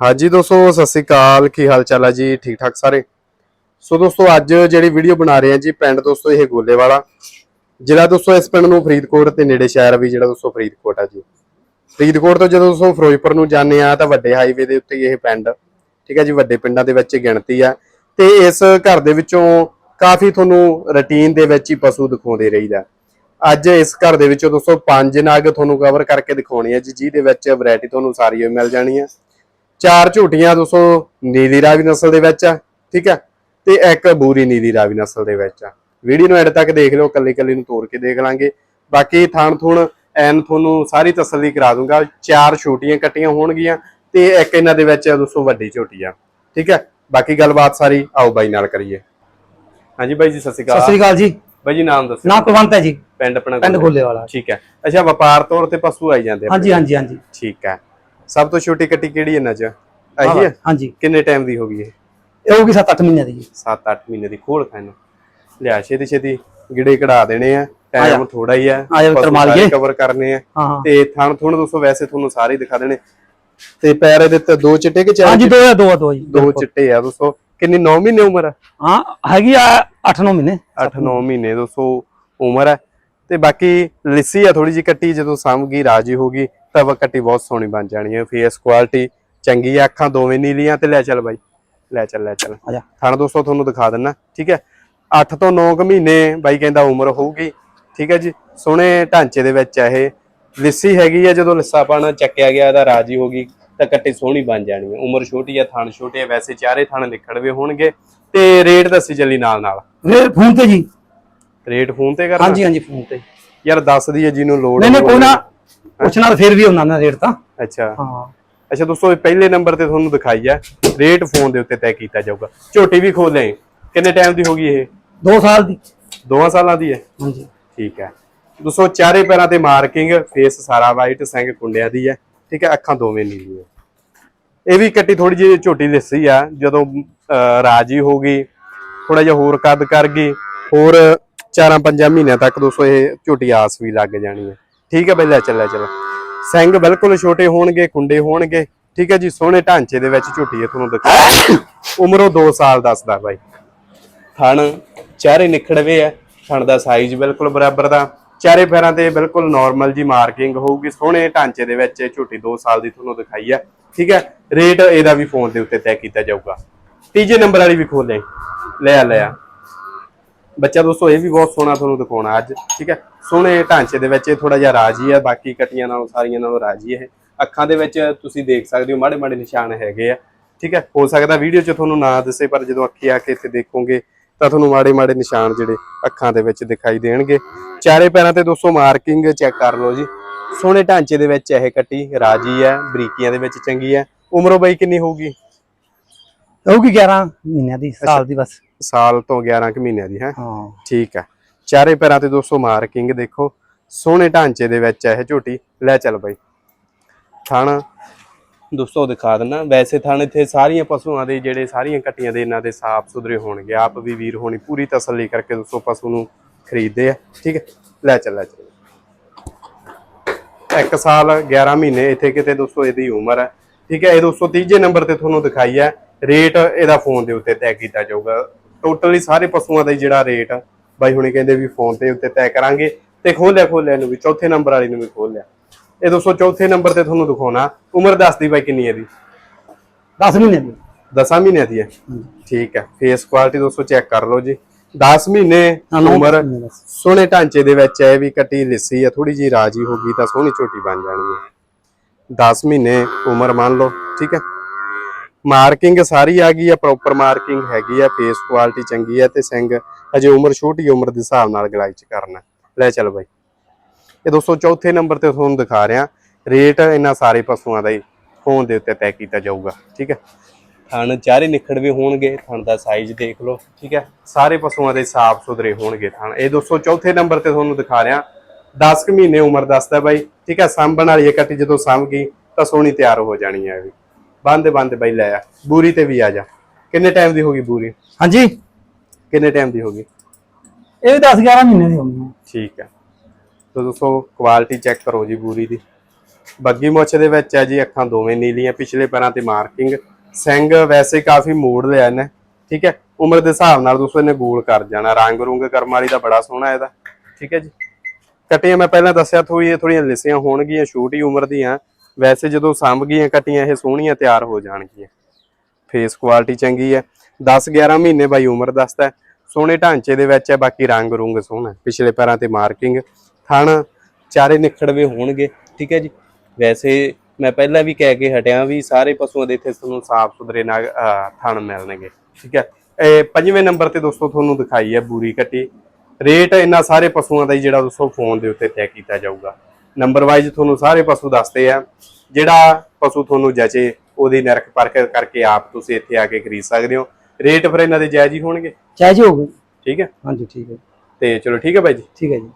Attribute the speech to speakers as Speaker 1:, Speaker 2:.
Speaker 1: ਹਾਂਜੀ ਦੋਸਤੋ, ਸਤਿ ਸ੍ਰੀ ਅਕਾਲ। ਕੀ ਹਾਲ ਚਾਲ ਹੈ ਜੀ? ਠੀਕ ਠਾਕ ਸਾਰੇ? ਸੋ ਦੋਸਤੋ, ਅੱਜ ਜਿਹੜੀ ਵੀਡੀਓ ਬਣਾ ਰਹੇ ਹਾਂ ਜੀ, ਪਿੰਡ ਦੋਸਤੋ, ਇਹ ਗੋਲੇ ਵਾਲਾ। ਜ਼ਿਲ੍ਹਾ ਦੋਸਤੋ, ਇਸ ਪਿੰਡ ਨੂੰ ਫਰੀਦਕੋਟ ਤੇ ਨੇੜੇ ਸ਼ਹਿਰ ਵੀ, ਜਿਹੜਾ ਦੋਸਤੋ ਫਰੀਦਕੋਟ ਆ ਜੀ। ਫਰੀਦਕੋਟ ਤੋਂ ਜਦੋਂ ਦੋਸਤੋ ਫਿਰੋਜ਼ਪੁਰ ਨੂੰ ਜਾਂਦੇ ਆ, ਤਾਂ ਵੱਡੇ ਹਾਈਵੇ ਦੇ ਉੱਤੇ ਇਹ ਪਿੰਡ। ਠੀਕ ਹੈ ਜੀ, ਵੱਡੇ ਪਿੰਡਾਂ ਦੇ ਵਿੱਚ ਗਿਣਤੀ ਆ। ਤੇ ਇਸ ਘਰ ਦੇ ਵਿੱਚੋਂ ਕਾਫੀ ਤੁਹਾਨੂੰ ਰੁਟੀਨ ਦੇ ਵਿੱਚ ਹੀ ਪਸ਼ੂ ਦਿਖਾਉਂਦੇ ਰਹੀਦਾ। ਅੱਜ ਇਸ ਘਰ ਦੇ ਵਿੱਚੋਂ ਦੋਸਤੋ, ਪੰਜ ਨਗ ਤੁਹਾਨੂੰ ਕਵਰ ਕਰਕੇ ਦਿਖਾਉਣੀ ਹੈ ਜੀ, ਜਿਹਦੇ ਵਿੱਚ ਵੈਰਾਈਟੀ ਤੁਹਾਨੂੰ ਸਾਰੀ ਮਿਲ ਜਾਣੀ ਆ ਚਾਰ ਝੂਟੀਆਂ ਦੋਸਤੋ ਨੀਲੀ ਰਾਵੀ ਨਸਲ ਦੇ ਵਿੱਚ ਆ ਠੀਕ ਆ? ਤੇ ਇੱਕ ਬੂਰੀ ਨੀਲੀ ਰਾਵੀ ਨਸਲ ਦੇ ਵਿੱਚ ਆ। ਵੀਡੀਓ ਨੂੰ ਐਡ ਤੱਕ ਦੇਖ ਲਿਓ ਕੱਲੀ ਕੱਲੀ ਨੂੰ ਤੋੜ ਕੇ ਦੇਖ ਲਾਂਗੇ। ਬਾਕੀ ਥਾਣ ਥੁਣ ਐਨ ਤੁਹਾਨੂੰ ਸਾਰੀ ਤਸੱਲੀ ਕਰਾ ਦੂੰਗਾ। ਚਾਰ ਛੋਟੀਆਂ ਕੱਟੀਆਂ ਹੋਣਗੀਆਂ ਤੇ ਇੱਕ ਇਹਨਾਂ ਦੇ ਵਿੱਚ ਦੋਸਤੋ ਵੱਡੀ ਝੋਟੀ ਆ ਠੀਕ ਹੈ ਬਾਕੀ ਗੱਲਬਾਤ ਸਾਰੀ ਆਓ ਬਾਈ ਨਾਲ ਕਰੀਏ। ਹਾਂਜੀ ਬਾਈ ਜੀ ਸਤਿ ਸ਼੍ਰੀ
Speaker 2: ਸਤਿ
Speaker 1: ਅਕਾਲ
Speaker 2: ਸ੍ਰੀ ਅਕਾਲ ਜੀ।
Speaker 1: ਬਾਈ ਜੀ ਨਾਮ ਦੱਸੋ
Speaker 2: ਨਾ ਕੁਲਵੰਤ ਹੈ ਜੀ।
Speaker 1: ਪਿੰਡ ਆਪਣਾ
Speaker 2: ਪਿੰਡ ਗੋਲੇ ਵਾਲਾ
Speaker 1: ਠੀਕ ਹੈ ਅੱਛਾ ਵਪਾਰ ਤੌਰ ਤੇ ਪਸ਼ੂ ਆਈ ਜਾਂਦੇ
Speaker 2: ਹਾਂਜੀ ਹਾਂਜੀ ਹਾਂਜੀ।
Speaker 1: ਠੀਕ ਹੈ ਸਭ ਤੋਂ ਛੋਟੀ ਕੱਟੀ ਕਿਹੜੀ ਇਹਨਾਂ ਚ? ਆਹੀ ਹੈ?
Speaker 2: ਹਾਂਜੀ।
Speaker 1: ਕਿੰਨੇ ਟਾਈਮ ਦੀ ਹੋ ਗਈ ਇਹ?
Speaker 2: ਇਹ ਹੋਊਗੀ 7-8 ਮਹੀਨੇ ਦੀ ਜੀ।
Speaker 1: 7-8 ਮਹੀਨੇ ਦੀ ਖੋਲ ਖਾਨ ਲਿਆ ਛੇਤੀ ਛੇਤੀ ਗਿੜੇ ਕਢਾ ਦੇਣੇ ਆ। ਟਾਈਮ ਥੋੜਾ ਹੀ ਆ।
Speaker 2: ਆ ਜਾ ਮਿੱਤਰ ਮਾਲੀਏ।
Speaker 1: ਕਵਰ ਕਰਨੇ ਆ। ਤੇ ਥਣ ਥੁਣ ਦੋਸਤੋ ਵੈਸੇ ਤੁਹਾਨੂੰ ਸਾਰੇ ਦਿਖਾ ਦੇਣੇ। ਤੇ ਪੈਰ ਇਹਦੇ ਤੇ ਦੋ ਚਿੱਟੇ ਕਿ ਚਾਰ
Speaker 2: ਹਾਂਜੀ ਦੋ ਆ ਦੋ ਆ ਦੋ ਆ ਜੀ।
Speaker 1: ਦੋ ਚਿੱਟੇ ਆ ਦੋਸਤੋ ਕਿੰਨੀ 9 ਮਹੀਨੇ ਉਮਰ ਆ?
Speaker 2: ਹਾਂ ਹੈਗੀ ਆ 8-9 ਮਹੀਨੇ।
Speaker 1: 8-9 ਮਹੀਨੇ ਦੋਸਤੋ ਉਮਰ ਹੈ ਤੇ ਬਾਕੀ ਲਿੱਸੀ ਆ ਥੋੜੀ ਜੀ ਕੱਟੀ ਜਦੋਂ ਸਾਂਭਗੀ ਰਾਜੀ ਹੋਗੀ ਤਾਂ ਵਾ ਕੱਟੀ ਬਹੁਤ ਸੋਹਣੀ ਬਣ ਜਾਣੀ ਹੈ। ਫੇਸ ਕੁਆਲਿਟੀ ਚੰਗੀ ਆ ਅੱਖਾਂ ਦੋਵੇਂ ਨੀਲੀਆਂ ਤੇ ਲੈ ਚੱਲ ਬਾਈ। ਲੈ ਚੱਲ ਲੈ ਚੱਲ। ਥਣ ਦੋਸਤੋ ਤੁਹਾਨੂੰ ਦਿਖਾ ਦਿੰਨਾ ਠੀਕ ਹੈ? 8 ਤੋਂ 9 ਕੁ ਮਹੀਨੇ ਬਾਈ ਕਹਿੰਦਾ ਉਮਰ ਹੋਊਗੀ ਠੀਕ ਹੈ ਜੀ? ਸੋਹਣੇ ਢਾਂਚੇ ਦੇ ਵਿੱਚ ਆ ਇਹ। ਲਿੱਸੀ ਹੈਗੀ ਆ ਜਦੋਂ ਲਿੱਸਾ ਪਾਣਾ ਚੱਕਿਆ ਗਿਆ ਇਹਦਾ ਰਾਜੀ ਹੋਗੀ ਤਾਂ ਕੱਟੀ ਸੋਹਣੀ ਬਣ ਜਾਣੀ ਹੈ। ਉਮਰ ਛੋਟੀ ਆ ਥਣ ਛੋਟੇ ਆ ਵੈਸੇ ਚਾਰੇ ਥਣ ਨਿਕੜਵੇ ਹੋਣਗੇ। ਤੇ ਰੇਟ ਦੱਸੀ ਚੱਲੀ ਨਾਲ ਨਾਲ।
Speaker 2: ਇਹ ਫੋਨ ਤੇ ਜੀ।
Speaker 1: ਰੇਟ ਫੋਨ ਤੇ ਕਰਨਾ?
Speaker 2: ਹਾਂਜੀ ਹਾਂਜੀ ਫੋਨ ਤੇ।
Speaker 1: ਯਾਰ ਦੱਸ ਦਈਏ ਜਿਹਨੂੰ ਲੋੜ
Speaker 2: ਨਹੀਂ ਨਹੀਂ। ਕੋਈ ਨਾ ਪੁੱਛਣਾ ਫਿਰ ਵੀ ਹੁੰਦਾ ਨਾ ਰੇਟ ਤਾਂ।
Speaker 1: ਅੱਛਾ।
Speaker 2: ਹਾਂ।
Speaker 1: ਅੱਛਾ ਦੋਸਤੋ ਇਹ ਪਹਿਲੇ ਨੰਬਰ ਤੇ ਤੁਹਾਨੂੰ ਦਿਖਾਈ ਹੈ ਰੇਟ ਫੋਨ ਦੇ ਉੱਤੇ ਤੈਅ ਕੀਤਾ ਜਾਊਗਾ। ਝੋਟੀ ਵੀ ਖੋਲੇ ਕਿੰਨੇ ਟਾਈਮ ਦੀ ਹੋਗੀ ਇਹ?
Speaker 2: 2 ਸਾਲ ਦੀ।
Speaker 1: ਦੋਵਾਂ ਸਾਲਾਂ ਦੀ ਹੈ?
Speaker 2: ਹਾਂਜੀ।
Speaker 1: ਠੀਕ ਹੈ। ਦੋਸਤੋ ਚਾਰੇ ਪੈਰਾਂ ਤੇ ਮਾਰਕਿੰਗ ਫੇਸ ਸਾਰਾ ਵਾਈਟ ਸਿੰਘ ਕੁੰਡਿਆਂ ਦੀ ਹੈ। ਠੀਕ ਹੈ ਅੱਖਾਂ ਦੋਵੇਂ ਨੀਲੀਆਂ ਇਹ ਵੀ ਕੱਟੀ ਥੋੜੀ ਜਿਹੀ ਝੋਟੀ ਲਿੱਸੀ ਆ। ਜਦੋਂ ਰਾਜੀ ਹੋ ਗਈ ਥੋੜਾ ਜਿਹਾ ਹੋਰ ਕੱਦ ਕਰ ਗਈ ਹੋਰ 4-5 ਮਹੀਨਿਆਂ ਤੱਕ ਦੋਸਤੋ ਇਹ ਝੋਟੀ ਆਸ ਵੀ ਲੱਗ ਜਾਣੀ ਹੈ। ਠੀਕ ਹੈ ਬਈ, ਲੈ ਚੱਲਿਆ ਚੱਲ। ਸਿੰਘ ਬਿਲਕੁਲ ਛੋਟੇ ਹੋਣਗੇ, ਕੁੰਡੇ ਹੋਣਗੇ। ਠੀਕ ਹੈ ਜੀ, ਸੋਹਣੇ ਢਾਂਚੇ ਦੇ ਵਿੱਚ ਝੋਟੀ ਹੈ, ਤੁਹਾਨੂੰ ਦਿਖਾ ਉਮਰੋਂ 2 ਸਾਲ ਦੱਸਦਾ ਬਾਈ। ਥਣ ਚਾਰੇ ਨਿਖੜਵੇ ਆ ਥਣ ਦਾ ਸਾਈਜ਼ ਬਿਲਕੁਲ ਬਰਾਬਰ ਦਾ। ਚਾਰੇ ਪੈਰਾਂ ਤੇ ਬਿਲਕੁਲ ਨਾਰਮਲ ਜੀ ਮਾਰਕਿੰਗ ਹੋਊਗੀ, ਸੋਹਣੇ ਢਾਂਚੇ ਦੇ ਵਿੱਚ ਇਹ ਝੋਟੀ 2 ਸਾਲ ਦੀ ਤੁਹਾਨੂੰ ਦਿਖਾਈ ਹੈ। ਠੀਕ ਹੈ ਰੇਟ ਇਹਦਾ ਵੀ ਫੋਨ ਦੇ ਉੱਤੇ ਤੈਅ ਕੀਤਾ ਜਾਊਗਾ। ਤੀਜੇ ਨੰਬਰ ਵਾਲੀ ਵੀ ਖੋਲੇ ਲੈ ਆ ਲੈ ਆ। ਬੱਚਾ ਦੋਸਤੋ ਇਹ ਵੀ ਬਹੁਤ ਸੋਹਣਾ ਤੁਹਾਨੂੰ ਦਿਖਾਉਣਾ ਅੱਜ ਠੀਕ ਹੈ? ਸੋਹਣੇ ਢਾਂਚੇ ਦੇ ਵਿੱਚ ਇਹ ਥੋੜਾ ਜਿਹਾ ਰਾਜੀ ਹੈ ਬਾਕੀ ਕਟੀਆਂ ਨਾਲੋਂ ਸਾਰੀਆਂ ਨਾਲੋਂ ਰਾਜੀ ਇਹ। ਅੱਖਾਂ ਦੇ ਵਿੱਚ ਤੁਸੀਂ ਦੇਖ ਸਕਦੇ ਹੋ ਮਾੜੇ ਮਾੜੇ ਨਿਸ਼ਾਨ ਹੈਗੇ ਆ ਠੀਕ ਹੈ? ਹੋ ਸਕਦਾ ਵੀਡੀਓ 'ਚ ਤੁਹਾਨੂੰ ਨਾ ਦਿਸੇ ਪਰ ਜਦੋਂ ਅੱਖੀ ਆ ਕੇ ਇੱਥੇ ਦੇਖੋਗੇ ਤਾਂ ਤੁਹਾਨੂੰ ਮਾੜੇ ਮਾੜੇ ਨਿਸ਼ਾਨ ਜਿਹੜੇ ਅੱਖਾਂ ਦੇ ਵਿੱਚ ਦਿਖਾਈ ਦੇਣਗੇ। ਚਾਰੇ ਪੈਰਾਂ ਤੇ ਦੋਸਤੋ ਮਾਰਕਿੰਗ ਚੈੱਕ ਕਰ ਲਓ ਜੀ। ਸੋਹਣੇ ਢਾਂਚੇ ਦੇ ਵਿੱਚ ਇਹ ਕੱਟੀ ਰਾਜੀ ਹੈ ਬਰੀਕੀਆਂ ਦੇ ਵਿੱਚ ਚੰਗੀ ਹੈ। ਉਮਰੋਂ ਬਈ ਕਿੰਨੀ ਹੋਊਗੀ?
Speaker 2: ਹੋਊਗੀ 11 ਮਹੀਨਿਆਂ ਦੀ ਸਾਲ ਦੀ ਬਸ।
Speaker 1: ਸਾਲ ਤੋਂ 11 ਕੁ ਮਹੀਨਿਆਂ ਦੀ ਹੈ?
Speaker 2: ਹਾਂ।
Speaker 1: ਠੀਕ ਹੈ। ਚਾਰੇ ਪੈਰਾਂ ਤੇ ਦੋਸਤੋ ਮਾਰਕਿੰਗ ਦੇਖੋ। ਸੋਹਣੇ ਢਾਂਚੇ ਦੇ ਵਿੱਚ ਹੈ ਇਹ ਝੋਟੀ। ਲੈ ਚੱਲ ਬਾਈ। ਥਣ। ਦੋਸਤੋ ਦਿਖਾ ਦਿੰਨਾ ਵੈਸੇ ਥਣ ਇੱਥੇ ਸਾਰੀਆਂ ਪਸ਼ੂਆਂ ਦੇ ਜਿਹੜੇ ਸਾਰੀਆਂ ਕੱਟੀਆਂ ਦੇ ਇਹਨਾਂ ਦੇ ਸਾਫ਼ ਸੁਥਰੇ ਹੋਣਗੇ। ਆਪ ਵੀ ਵੀਰ ਹੋਣੀ ਪੂਰੀ ਤਸੱਲੀ ਕਰਕੇ ਦੋਸਤੋ ਪਸ਼ੂ ਨੂੰ ਖਰੀਦਦੇ ਆ। ਠੀਕ ਹੈ। ਲੈ ਚੱਲ ਲੈ ਚੱਲ। ਇੱਕ ਸਾਲ 11 ਮਹੀਨੇ ਇੱਥੇ ਕਿਤੇ ਦੋਸਤੋ ਇਹਦੀ ਉਮਰ ਹੈ। ਠੀਕ ਹੈ। ਇਹ ਦੋਸਤੋ ਤੀਜੇ ਨੰਬਰ ਤੇ ਤੁਹਾਨੂੰ ਦਿਖਾਈ ਹੈ। ਰੇਟ ਇਹਦਾ ਫੋਨ ਦੇ ਉੱਤੇ ਤੈਅ ਕੀਤਾ ਜਾਊਗਾ। ਟੋਟਲੀ ਸਾਰੇ ਪਸ਼ੂਆਂ ਦਾ ਹੀ ਜਿਹੜਾ ਰੇਟ ਆ ਬਾਈ ਹੁਣੇ ਕਹਿੰਦੇ ਵੀ ਫੋਨ ਤੇ ਉੱਤੇ ਤੈਅ ਕਰਾਂਗੇ ਤੇ ਖੋਲਿਆ ਖੋਲਿਆ ਇਹਨੂੰ ਵੀ ਚੌਥੇ ਨੰਬਰ ਵਾਲੀ ਨੂੰ ਵੀ ਖੋਲਿਆ। ਇਹ ਦੋਸਤੋ ਚੌਥੇ ਨੰਬਰ ਤੇ ਤੁਹਾਨੂੰ ਦਿਖਾਉਣਾ ਉਮਰ ਦੱਸਦੀ ਬਾਈ ਕਿੰਨੀ ਹੈ ਇਹਦੀ?
Speaker 2: 10 ਮਹੀਨੇ ਦੀ।
Speaker 1: 10 ਮਹੀਨਿਆਂ ਦੀ ਹੈ? ਠੀਕ ਹੈ ਫੇਸ ਕੁਆਲਿਟੀ ਦੋਸਤੋ ਚੈੱਕ ਕਰ ਲਓ ਜੀ। 10 ਮਹੀਨੇ
Speaker 2: ਨੌਂ
Speaker 1: ਉਮਰ
Speaker 2: ਮਹੀਨੇ।
Speaker 1: ਸੋਹਣੇ ਢਾਂਚੇ ਦੇ ਵਿੱਚ ਹੈ ਵੀ ਕੱਟੀ ਲਿੱਸੀ ਹੈ ਥੋੜੀ ਜੀ ਰਾਜੀ ਹੋ ਗਈ ਤਾਂ ਸੋਹਣੀ ਝੋਟੀ ਬਣ ਜਾਣੀ ਹੈ। 10 ਮਹੀਨੇ ਉਮਰ ਮੰਨ ਲਓ ਠੀਕ ਹੈ? ਮਾਰਕਿੰਗ ਸਾਰੀ ਆ ਗਈ ਹੈ ਪ੍ਰੋਪਰ ਮਾਰਕਿੰਗ ਹੈਗੀ ਹੈ ਫੇਸ ਕੁਆਲਿਟੀ ਚੰਗੀ ਹੈ ਤੇ ਸਿੰਘ ਅਜੇ ਉਮਰ ਛੋਟੀ ਉਮਰ ਦੇ ਹਿਸਾਬ ਨਾਲ ਗਲਾਈ ਚ ਕਰਨਾ ਲੈ ਚੱਲ ਬਾਈ। ਇਹ ਦੋਸਤੋ ਚੌਥੇ ਨੰਬਰ ਤੇ ਤੁਹਾਨੂੰ ਦਿਖਾ ਰਿਹਾ, ਰੇਟ ਇਹਨਾਂ ਸਾਰੇ ਪਸ਼ੂਆਂ ਦਾ ਹੀ ਫੋਨ ਦੇ ਉੱਤੇ ਤੈਅ ਕੀਤਾ ਜਾਊਗਾ, ਠੀਕ ਹੈ ਥਣ ਚਾਰੇ ਨਿਖੜਵੇਂ ਹੋਣਗੇ, ਥਣ ਦਾ ਸਾਈਜ਼ ਦੇਖ ਲਓ, ਠੀਕ ਹੈ ਸਾਰੇ ਪਸ਼ੂਆਂ ਦੇ ਸਾਫ਼ ਸੁਥਰੇ ਹੋਣਗੇ ਥਣ। ਇਹ ਦੋਸਤੋ ਚੌਥੇ ਨੰਬਰ ਤੇ ਤੁਹਾਨੂੰ ਦਿਖਾ ਰਿਹਾ 10 ਕੁ ਮਹੀਨੇ ਉਮਰ ਦੱਸਦਾ ਬਾਈ, ਠੀਕ ਹੈ ਸਾਂਭਣ ਵਾਲੀ ਇਹ ਜਦੋਂ ਸਾਂਭ ਗਈ, ਤਾਂ ਸੋਹਣੀ ਤਿਆਰ ਹੋ ਜਾਣੀ ਹੈ ਇਹ ਵੀ। ਬੰਦ ਬੰਦ ਬਾਈ ਲੈ ਆ। ਬੂਰੀ ਤੇ ਵੀ ਆ ਜਾ। ਕਿੰਨੇ ਟਾਈਮ ਦੀ ਹੋਗੀ ਬੂਰੀ?
Speaker 2: ਹਾਂਜੀ।
Speaker 1: ਕਿੰਨੇ ਟਾਈਮ ਦੀ ਹੋਗੀ
Speaker 2: ਇਹ ਵੀ 10 11 ਮਹੀਨੇ ਦੀ ਹੋਣੀ ਹੈ
Speaker 1: ਠੀਕ ਹੈ ਤਾਂ ਦੋਸਤੋ ਕੁਆਲਿਟੀ ਚੈੱਕ ਕਰੋ ਜੀ ਬੂਰੀ ਦੀ। ਬੱਗੀ ਮੁੱਛ ਦੇ ਵਿੱਚ ਹੈ ਜੀ ਅੱਖਾਂ ਦੋਵੇਂ ਨੀਲੀਆਂ ਪਿਛਲੇ ਪੈਰਾਂ ਤੇ ਮਾਰਕਿੰਗ ਸਿੰਘ ਵੈਸੇ ਕਾਫੀ ਮੋੜ ਲਿਆ ਇਹਨੇ। ਠੀਕ ਹੈ ਉਮਰ ਦੇ ਹਿਸਾਬ ਨਾਲ ਦੋਸਤੋ ਇਹਨੇ ਗੋਲ ਕਰ ਜਾਣਾ। ਰੰਗ ਰੁੰਗ ਕਰਮਾਲੀ ਦਾ ਬੜਾ ਸੋਹਣਾ ਇਹਦਾ। ਠੀਕ ਹੈ ਜੀ? ਕੱਟੀਆਂ ਮੈਂ ਪਹਿਲਾਂ ਦੱਸਿਆ ਥੋੜੀ ਥੋੜੀਆਂ ਲਿਸੀਆਂ ਹੋਣਗੀਆਂ ਛੋਟੀ ਉਮਰ ਦੀਆਂ। ਵੈਸੇ ਜਦੋਂ ਸੰਭ ਗਈਆਂ ਕੱਟੀਆਂ, ਇਹ ਸੋਹਣੀਆਂ ਤਿਆਰ ਹੋ ਜਾਣਗੀਆਂ। ਫੇਸ ਕੁਆਲਿਟੀ ਚੰਗੀ ਹੈ। 10 11 ਮਹੀਨੇ ਬਾਈ ਉਮਰ ਦੱਸਦਾ ਸੋਹਣੇ ਢਾਂਚੇ ਦੇ ਵਿੱਚ ਹੈ, ਬਾਕੀ ਰੰਗ ਰੁੰਗ ਸੋਹਣਾ ਪਿਛਲੇ ਪੈਰਾਂ ਤੇ ਮਾਰਕਿੰਗ ਥਣ ਚਾਰੇ ਨਿਖੜਵੇ ਹੋਣਗੇ। ਠੀਕ ਹੈ ਜੀ? ਵੈਸੇ ਮੈਂ ਪਹਿਲਾਂ ਵੀ ਕਹਿ ਕੇ ਹਟਿਆ ਵੀ ਸਾਰੇ ਪਸ਼ੂਆਂ ਦੇ ਇੱਥੇ ਤੁਹਾਨੂੰ ਸਾਫ਼ ਸੁਥਰੇ ਨਾਲ ਥਣ ਮਿਲਣਗੇ। ਠੀਕ ਹੈ? ਇਹ ਪੰਜਵੇਂ ਨੰਬਰ ਤੇ ਦੋਸਤੋ ਤੁਹਾਨੂੰ ਦਿਖਾਈ ਹੈ ਬੂਰੀ ਕੱਟੀ। ਰੇਟ ਇਹਨਾਂ ਸਾਰੇ ਪਸ਼ੂਆਂ ਦਾ ਹੀ ਜਿਹੜਾ ਦੋਸਤੋ ਫੋਨ ਦੇ ਉੱਤੇ ਤੈਅ ਕੀਤਾ ਜਾਊਗਾ। ਨੰਬਰ ਵਾਈਜ਼ ਤੁਹਾਨੂੰ ਸਾਰੇ ਪਸ਼ੂ ਦੱਸਦੇ ਆ। ਜਿਹੜਾ ਪਸ਼ੂ ਤੁਹਾਨੂੰ ਜਚੇ ਉਹਦੀ ਨਿਰਖ ਪਰਖ ਕਰਕੇ ਆਪ ਤੁਸੀਂ ਇੱਥੇ ਆ ਕੇ ਖਰੀਦ ਸਕਦੇ ਹੋ। ਰੇਟ ਫਿਰ ਇਹਨਾਂ ਦੇ ਜਾਇਜ਼ ਹੀ ਹੋਣਗੇ?
Speaker 2: ਚਾਹੇ ਜੀ ਹੋ ਗਈ
Speaker 1: ਠੀਕ ਹੈ?
Speaker 2: ਹਾਂਜੀ ਠੀਕ ਹੈ
Speaker 1: ਤੇ ਚਲੋ ਠੀਕ ਹੈ ਬਾਈ ਜੀ।
Speaker 2: ਠੀਕ ਹੈ ਜੀ।